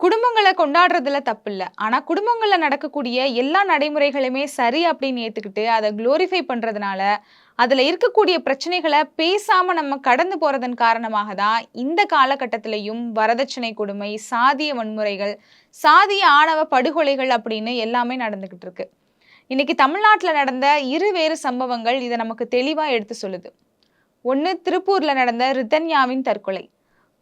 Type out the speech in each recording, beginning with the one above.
குடும்பங்களை கொண்டாடுறதுல தப்பு இல்லை ஆனால் குடும்பங்களில் நடக்கக்கூடிய எல்லா நடைமுறைகளுமே சரி அப்படின்னு ஏற்றுக்கிட்டு அதை க்ளோரிஃபை பண்ணுறதுனால அதில் இருக்கக்கூடிய பிரச்சனைகளை பேசாமல் நம்ம கடந்து போகிறதன் காரணமாக தான் இந்த காலகட்டத்திலையும் வரதட்சணை கொடுமை சாதிய வன்முறைகள் சாதிய ஆணவ படுகொலைகள் அப்படின்னு எல்லாமே நடந்துக்கிட்டு இருக்கு. இன்னைக்கு தமிழ்நாட்டில் நடந்த இரு வேறு சம்பவங்கள் இதை நமக்கு தெளிவாக எடுத்து சொல்லுது. ஒன்று திருப்பூரில் நடந்த ரிதன்யாவின் தற்கொலை.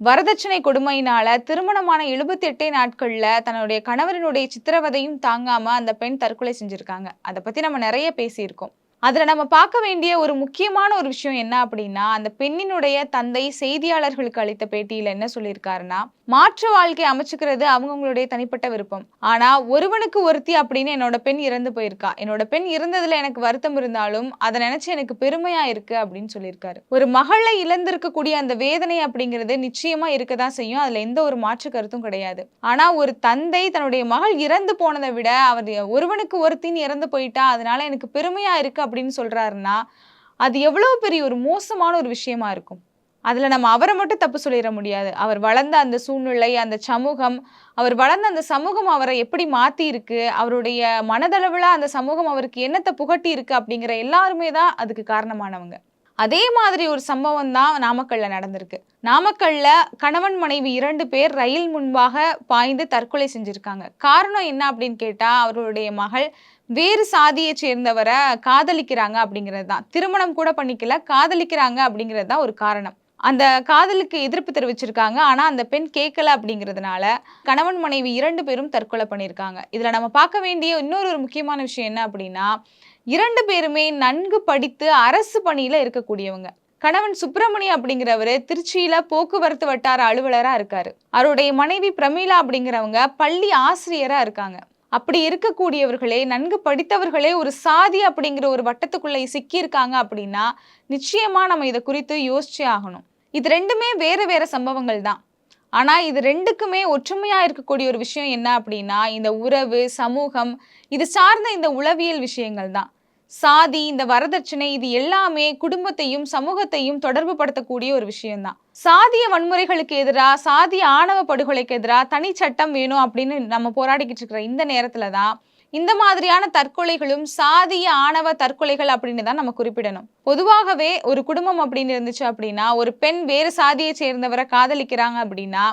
வரதட்சணை கொடுமையினால திருமணமான எழுபத்தி எட்டே நாட்கள்ல தன்னுடைய கணவரினுடைய சித்திரவதையும் தாங்காம அந்த பெண் தற்கொலை செஞ்சிருக்காங்க. அதை பத்தி நம்ம நிறைய பேசியிருக்கோம். அதில் நம்ம பார்க்க வேண்டிய ஒரு முக்கியமான ஒரு விஷயம் என்ன அப்படின்னா அந்த பெண்ணினுடைய தந்தை செய்தியாளர்களுக்கு அளித்த பேட்டியில் என்ன சொல்லியிருக்காருன்னா மாற்று வாழ்க்கை அமைச்சுக்கிறது அவங்கவுங்களுடைய தனிப்பட்ட விருப்பம். ஆனால் ஒருவனுக்கு ஒருத்தி அப்படின்னு என்னோட பெண் இறந்து போயிருக்கா? என்னோட பெண் இறந்ததில் எனக்கு வருத்தம் இருந்தாலும் அதை நினச்சி எனக்கு பெருமையாக இருக்குது அப்படின்னு சொல்லியிருக்காரு. ஒரு மகளை இழந்திருக்கக்கூடிய அந்த வேதனை அப்படிங்கிறது நிச்சயமாக இருக்க தான் செய்யும். அதில் எந்த ஒரு மாற்று கருத்தும் கிடையாது. ஆனால் ஒரு தந்தை தன்னுடைய மகள் இறந்து போனதை விட அவர் ஒருவனுக்கு ஒருத்தின்னு இறந்து போயிட்டா அதனால எனக்கு பெருமையாக இருக்குது அப்படின்னு சொல்றாருன்னா அது எவ்வளவு பெரிய ஒரு மோசமான ஒரு விஷயமா இருக்கும். அதில் நம்ம அவரை மட்டும் தப்பு சொல்லிட முடியாது. அவர் வளர்ந்த அந்த சூழ்நிலை அந்த சமூகம் அவர் வளர்ந்த அந்த சமூகம் அவரை எப்படி மாற்றி இருக்கு அவருடைய மனதளவில் அந்த சமூகம் அவருக்கு என்னத்தை புகட்டி இருக்கு அப்படிங்கிற எல்லாருமே தான் அதுக்கு காரணமானவங்க. அதே மாதிரி ஒரு சம்பவம் தான் நாமக்கல்ல நடந்திருக்கு. நாமக்கல்ல கணவன் மனைவி இரண்டு பேர் ரயில் முன்பாக பாய்ந்து தற்கொலை செஞ்சிருக்காங்க. காரணம் என்ன அப்படின்னு கேட்டா அவருடைய மகள் வேறு சாதியை சேர்ந்தவரை காதலிக்கிறாங்க அப்படிங்கிறது தான். திருமணம் கூட பண்ணிக்கல காதலிக்கிறாங்க அப்படிங்கிறது தான் ஒரு காரணம். அந்த காதலுக்கு எதிர்ப்பு தெரிவிச்சிருக்காங்க. ஆனா அந்த பெண் கேட்கல அப்படிங்கிறதுனால கணவன் மனைவி இரண்டு பேரும் தற்கொலை பண்ணியிருக்காங்க இதுல நம்ம பார்க்க வேண்டிய இன்னொரு ஒரு முக்கியமான விஷயம் என்ன அப்படின்னா இரண்டு பேருமே நன்கு படித்து அரசு பணியில இருக்கக்கூடியவங்க. கணவன் சுப்பிரமணியம் அப்படிங்கிறவரு திருச்சியில போக்குவரத்து வட்டார அலுவலரா இருக்காரு. அவருடைய மனைவி பிரமீளா அப்படிங்கிறவங்க பள்ளி ஆசிரியரா இருக்காங்க. அப்படி இருக்கக்கூடியவர்களே நன்கு படித்தவர்களே ஒரு சாதி அப்படிங்கிற ஒரு வட்டத்துக்குள்ளே சிக்கியிருக்காங்க அப்படின்னா நிச்சயமா நம்ம இதை குறித்து யோசிச்சே ஆகணும். இது ரெண்டுமே வேற வேற சம்பவங்கள் தான். ஆனால் இது ரெண்டுக்குமே ஒற்றுமையாக இருக்கக்கூடிய ஒரு விஷயம் என்ன அப்படின்னா இந்த உறவு சமூகம் இது சார்ந்த இந்த உளவியல் விஷயங்கள் தான். சாதி இந்த வரதட்சணை இது எல்லாமே குடும்பத்தையும் சமூகத்தையும் தொடர்பு படுத்தக்கூடிய ஒரு விஷயம்தான். சாதிய வன்முறைகளுக்கு எதிராக சாதிய ஆணவ படுகொலைக்கு எதிராக தனி சட்டம் வேணும் அப்படின்னு நம்ம போராடிக்கிட்டு இருக்கிற இந்த நேரத்துல தான் இந்த மாதிரியான தற்கொலைகளும் சாதிய ஆணவ தற்கொலைகள் அப்படின்னு தான் நம்ம குறிப்பிடணும். பொதுவாகவே ஒரு குடும்பம் அப்படின்னு இருந்துச்சு அப்படின்னா ஒரு பெண் வேறு சாதியை சேர்ந்தவரை காதலிக்கிறாங்க அப்படின்னா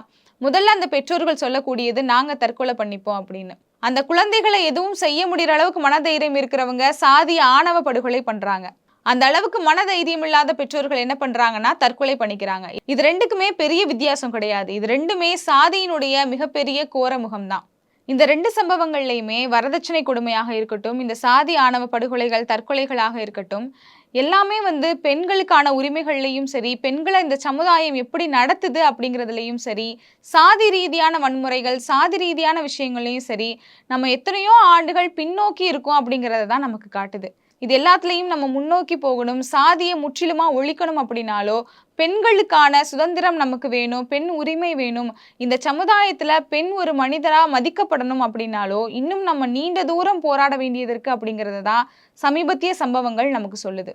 முதல்ல அந்த பெற்றோர்கள் சொல்லக்கூடியது நாங்கள் தற்கொலை பண்ணிப்போம் அப்படின்னு. அந்த குழந்தைகளை எதுவும் செய்ய முடிகிற அளவுக்கு மனதைரியம் இருக்கிறவங்க சாதி ஆணவ படுகொலை பண்றாங்க. அந்த அளவுக்கு மனதைரியம் இல்லாத பெற்றோர்கள் என்ன பண்றாங்கன்னா தற்கொலை பண்ணிக்கிறாங்க. இது ரெண்டுக்குமே பெரிய வித்தியாசம் கிடையாது. இது ரெண்டுமே சாதியினுடைய மிகப்பெரிய கோர முகம்தான் இந்த ரெண்டு சம்பவங்கள்லையுமே வரதட்சணை கொடுமையாக இருக்கட்டும் இந்த சாதி ஆணவ படுகொலைகள் தற்கொலைகளாக இருக்கட்டும் எல்லாமே வந்து பெண்களுக்கான உரிமைகள்லையும் சரி பெண்களை இந்த சமுதாயம் எப்படி நடத்துது அப்படிங்கிறதுலையும் சரி சாதி ரீதியான வன்முறைகள் சாதி ரீதியான விஷயங்களையும் சரி நம்ம எத்தனையோ ஆண்டுகள் பின்னோக்கி இருக்கோம் அப்படிங்கிறத தான் நமக்கு காட்டுது. இது எல்லாத்துலேயும் நம்ம முன்னோக்கி போகணும் சாதியை முற்றிலுமாக ஒழிக்கணும் அப்படின்னாலோ பெண்களுக்கான சுதந்திரம் நமக்கு வேணும் பெண் உரிமை வேணும் இந்த சமுதாயத்தில் பெண் ஒரு மனிதராக மதிக்கப்படணும் அப்படின்னாலோ இன்னும் நம்ம நீண்ட தூரம் போராட வேண்டியது இருக்குது அப்படிங்கிறது தான் சமீபத்திய சம்பவங்கள் நமக்கு சொல்லுது.